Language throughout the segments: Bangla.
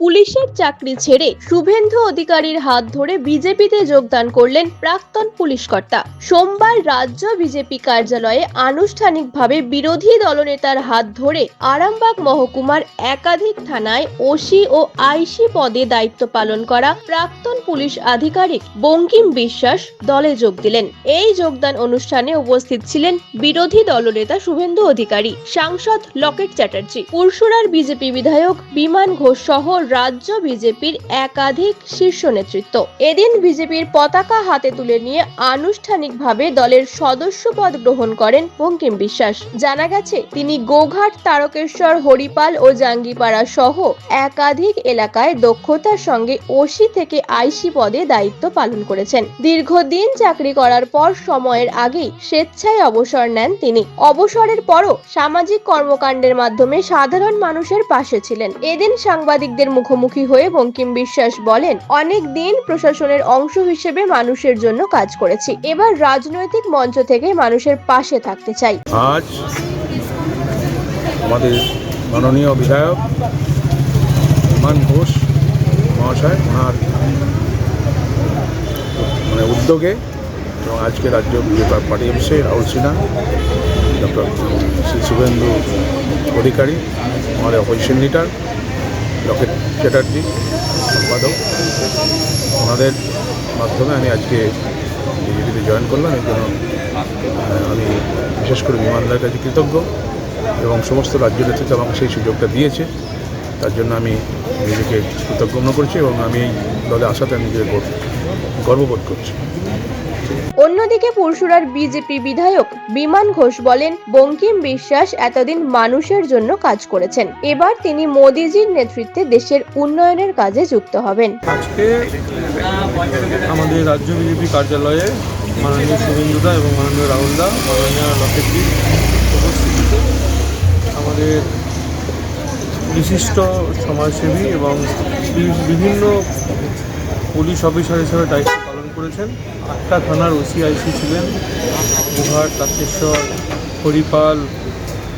পুলিশের চাকরি ছেড়ে শুভেন্দু অধিকারীর হাত ধরে বিজেপিতে যোগদান করলেন প্রাক্তন পুলিশ কর্তা। সোমবার রাজ্য বিজেপি কার্যালয়ে আনুষ্ঠানিকভাবে বিরোধী দলনেতার হাত ধরে আরামবাগ মহকুমার একাধিক থানায় ওসি ও আইসি পদে দায়িত্ব পালন করা প্রাক্তন পুলিশ আধিকারিক বঙ্কিম বিশ্বাস দলে যোগ দিলেন। এই যোগদান অনুষ্ঠানে উপস্থিত ছিলেন বিরোধী দলনেতা শুভেন্দু অধিকারী, সাংসদ লকেট চ্যাটার্জি, পুরসুরার বিজেপি বিধায়ক বিমান ঘোষ সহ রাজ্য বিজেপির একাধিক শীর্ষ নেতৃত্ব। এদিন বিজেপির পতাকা হাতে তুলে নিয়ে আনুষ্ঠানিকভাবে দলের সদস্য পদ গ্রহণ করেন বঙ্কিম বিশ্বাস। জানা গেছে, তিনি গোঘাট, তারকেশ্বর, হরিপাল ও জাঙ্গিপাড়া সহ একাধিক এলাকায় দক্ষতার সঙ্গে ওসি থেকে আইসি পদে দায়িত্ব পালন করেছেন। দীর্ঘদিন চাকরি করার পর সময়ের আগেই স্বেচ্ছায় অবসর নেন তিনি। অবসরের পরও সামাজিক কর্মকাণ্ডের মাধ্যমে সাধারণ মানুষের পাশে ছিলেন। এদিন সাংবাদিকদের মুখোমুখি হয়ে বঙ্কিম বিশ্বাস বলেন, অনেক দিন প্রশাসনের অংশ হিসেবে মানুষের জন্য কাজ করেছি। এবার রাজনৈতিক মঞ্চ থেকে মানুষের পাশে থাকতে চাই। আজ আমাদের মাননীয় বিধায়ক বিমান ঘোষ মহাশয়, ওনার মানে উদ্যোগে এবং আজকে রাজ্য বিজেপি পার্টি অফিসে রাহুল সিনহা, ডক্টর শ্রী শুভেন্দু অধিকারী, আমাদের অপোজিশন লিডার লকেট চ্যাটার্জি, সম্পাদক। ওনাদের মাধ্যমে আমি আজকে বিজেপিতে জয়েন করলাম। এর জন্য আমি বিশেষ করে বিমানদার কাছে কৃতজ্ঞ এবং সমস্ত রাজ্য নেতৃত্ব আমাকে সেই সুযোগটা দিয়েছে। তার জন্য আমি নিজেকে কৃতজ্ঞ করছি এবং আমি এই দলে আসাতে নিজেকে গর্ববোধ করছি। অন্যদিকে পুরসুরার বিজেপি বিধায়ক বিমান ঘোষ বলেন বঙ্কিম বিশ্বাস এতদিন মানুষের জন্য কাজ করেছেন। এবার তিনি মোদিজির নেতৃত্বে দেশের উন্নয়নের কাজে যুক্ত হবেন। আজকে আমাদের রাজ্য বিজেপি কার্যালয়ে মাননীয় শুভেন্দুদা এবং মাননীয় রাহুলদা মাননীয় লকেটজি উপস্থিতিতে আমাদের বিশিষ্ট সমাজসেবী এবং বিভিন্ন পুলিশ অফিসার হিসেবে দায়িত্ব করেছেন আটটা থানার ওসিআইসি ছিলেন। গোঘাট তাকেশ্বর হরিপাল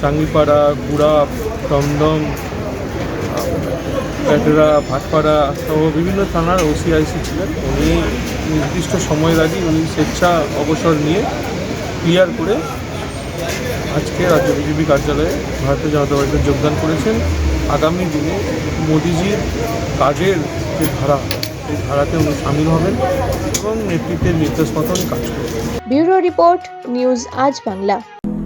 চাঙ্গিপাড়া গুড়া, দমদম, প্যাটেরা, ভাটপাড়া সহ বিভিন্ন থানার ওসিআইসি ছিলেন। উনি নির্দিষ্ট সময়ের আগে উনি স্বেচ্ছা অবসর নিয়ে ক্লিয়ার করে আজকে রাজ্য বিজেপি কার্যালয়ে ভারতীয় জনতা পার্টিতে যোগদান করেছেন। আগামী দিনে মোদিজির কাজের যে ধারা, সেই ধারাতে উনি সামিল হবেন। এবং নেতৃত্বের নির্দেশ মতন কাজ করবে। ব্যুরো রিপোর্ট নিউজ আজ বাংলা।